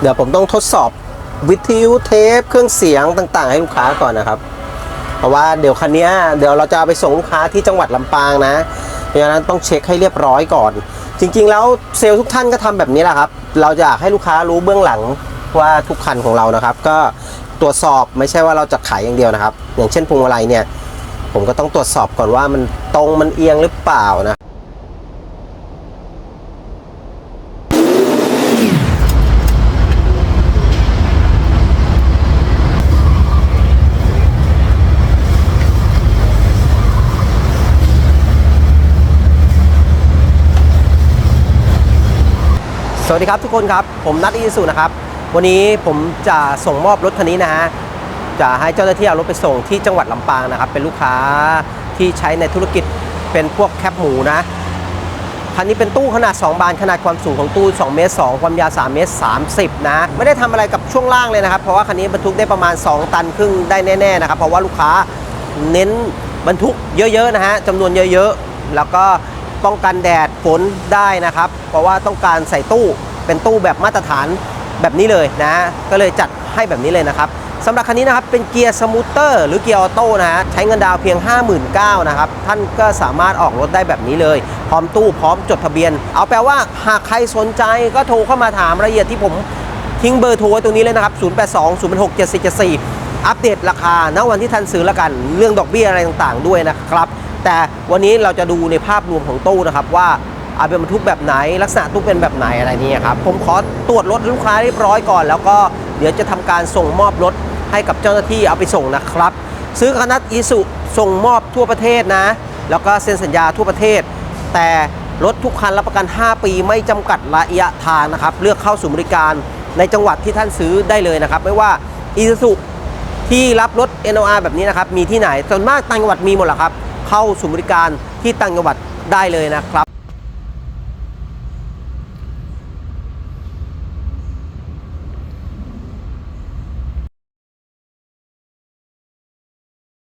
เดี๋ยวผมต้องทดสอบวิทยุเทปเครื่องเสียงต่างๆ ให้ลูกค้าก่อนนะครับ เพราะว่าเดี๋ยวคันนี้เดี๋ยวเราจะไปส่งลูกค้าที่จังหวัดลำปางนะเพราะฉะนั้นต้องเช็คให้เรียบร้อยก่อน จริง ๆ แล้วเซลล์ทุกท่านก็ทำแบบนี้แหละครับ เราจะอยากให้ลูกค้ารู้เบื้องหลังว่าทุกคันของเรานะครับ ก็ตรวจสอบไม่ใช่ว่าเราจะขายอย่างเดียวนะครับ อย่างเช่นพวงมาลัยเนี่ย ผมก็ต้องตรวจสอบก่อนว่ามันตรงมันเอียงหรือเปล่านะ สวัสดีครับทุกคนครับ ผมนัทอิสุนะครับ วันนี้ผมจะส่งมอบรถคันนี้นะฮะจะให้เจ้าหน้าที่เอารถไปส่งที่จังหวัดลำปางนะครับ เป็นลูกค้าที่ใช้ในธุรกิจเป็นพวกแคปหมูนะคันนี้เป็นตู้ขนาด 2 บานขนาดความสูงของตู้2เมตร2ความยาว3เมตร30 นะ ไม่ได้ทำอะไรกับช่วงล่างเลยนะครับ เพราะว่าคันนี้บรรทุกได้ประมาณ 2 ตันครึ่งได้แน่ๆนะครับ เพราะว่าลูกค้าเน้นบรรทุกเยอะๆนะฮะจำนวนเยอะๆ แล้วก็ ป้องกันแดดฝนได้นะครับ เพราะว่าต้องการใส่ตู้เป็นตู้แบบมาตรฐานแบบนี้เลยนะ ก็เลยจัดให้แบบนี้เลยนะครับสำหรับคันนี้นะครับเป็นเกียร์สมูทเตอร์หรือเกียร์ออโต้นะฮะใช้เงินดาวเพียง 59,000นะครับ ท่านก็สามารถออกรถได้แบบนี้เลย พร้อมตู้พร้อมจดทะเบียน เอาแปลว่าหากใครสนใจก็โทรเข้ามาถามรายละเอียดที่ผมทิ้งเบอร์โทรไว้ตรงนี้เลยนะครับ 082 086 7474 อัปเดตราคาณวันที่ท่านซื้อแล้วกัน เรื่องดอกเบี้ยอะไรต่างๆด้วยนะครับ แต่วันนี้เราจะดูในภาพรวมของตู้นะครับว่าอาเป็นบรรทุกแบบไหน ลักษณะตู้เป็นแบบไหนอะไรนี่ครับผมขอตรวจรถลูกค้าเรียบร้อยก่อน แล้วก็เดี๋ยวจะทำการส่งมอบรถให้กับเจ้าหน้าที่เอาไปส่งนะครับ ซื้อคณะอีสุส่งมอบทั่วประเทศนะ แล้วก็เซ็นสัญญาทั่วประเทศ แต่รถทุกคันรับประกัน 5 ปีไม่จำกัดระยะทางนะครับ เลือกเข้าสู่บริการในจังหวัดที่ท่านซื้อได้เลยนะครับ ไม่ว่าอีสุที่รับรถ NOR แบบนี้นะครับมีที่ไหนส่วนมากต่างจังหวัดมีหมดแหละครับ เข้าสู่บริการที่ต่างจังหวัดได้เลยนะครับ